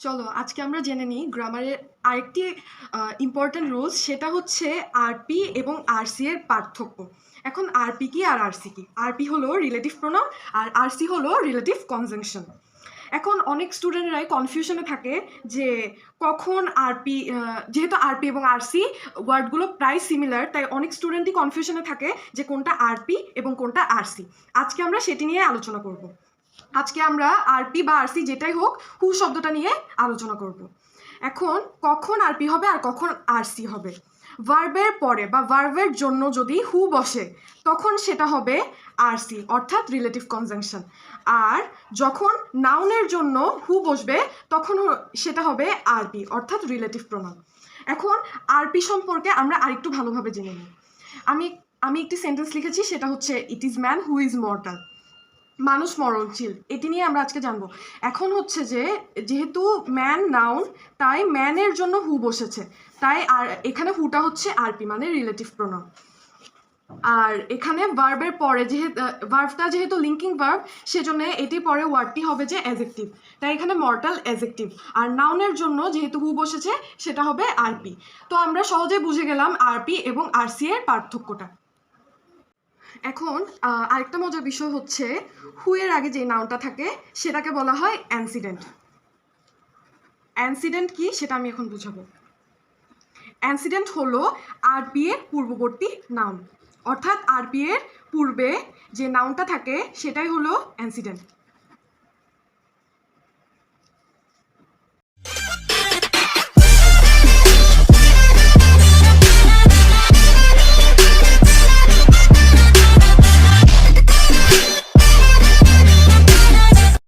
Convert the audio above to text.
চলো, আজকে আমরা জেনে নিই গ্রামারের আরেকটি ইম্পর্ট্যান্ট রুলস সেটা হচ্ছে আরপি এবং আরসি এর পার্থক্য। এখন আরপি কি আর আরসি কি? আরপি হলো রিলেটিভ প্রোনাউন আর আরসি হলো রিলেটিভ কনজাংশন এখন অনেক স্টুডেন্টরাই কনফিউশনে থাকে যে কখন আরপি যেহেতু আরপি এবং আরসি ওয়ার্ডগুলো প্রায় সিমিলার তাই অনেক স্টুডেন্টই কনফিউশনে থাকে যে কোনটা আরপি এবং কোনটা আরসি আজকে আমরা সেটি নিয়ে আলোচনা করব। আজকে আমরা আরপি বা আরসি যেটাই হোক, হু শব্দটা নিয়ে আলোচনা করব। এখন কখন আরপি হবে আর কখন আরসি হবে? ভার্বের পরে বা ভার্বের জন্য যদি হু বসে, তখন সেটা হবে আরসি, অর্থাৎ রিলেটিভ কনজাংশন আর যখন নাউনের জন্য হু বসবে, তখন সেটা হবে আরপি, অর্থাৎ রিলেটিভ প্রোনাউন এখন আরপি সম্পর্কে আমরা আরেকটু ভালোভাবে জেনে নিই। আমি আমি একটি সেন্টেন্স লিখেছি, সেটা হচ্ছে it is man who is mortal মানুষ মরণশীল। এটি নিয়ে আমরা আজকে জানব। এখন হচ্ছে যে, যেহেতু ম্যান নাউন তাই ম্যানের জন্য হু বসেছে। তাই আর এখানে হুটা হচ্ছে আরপি মানে রিলেটিভ প্রোনাউন আর এখানে ভার্বের পরে যেহেতু ভার্বটা যেহেতু লিঙ্কিং ভার্ব সেজন্য এটির পরে ওয়ার্ডটি হবে যে অ্যাজেক্টিভ তাই এখানে মর্টাল অ্যাজেক্টিভ আর নাউনের জন্য যেহেতু হু বসেছে, সেটা হবে আরপি। তো আমরা সহজে বুঝে গেলাম আরপি এবং আরসি এর পার্থক্যটা। এখন আরেকটা মজার বিষয় হচ্ছে হুয়ের আগে যে নাউনটা থাকে, সেটাকে বলা হয় অ্যান্সিডেন্ট অ্যান্সিডেন্ট কি সেটা আমি এখন বুঝাবো। অ্যান্সিডেন্ট হলো আরপি এর পূর্ববর্তী নাউন অর্থাৎ আরপি এর পূর্বে যে নাউনটা থাকে, সেটাই হলো অ্যান্সিডেন্ট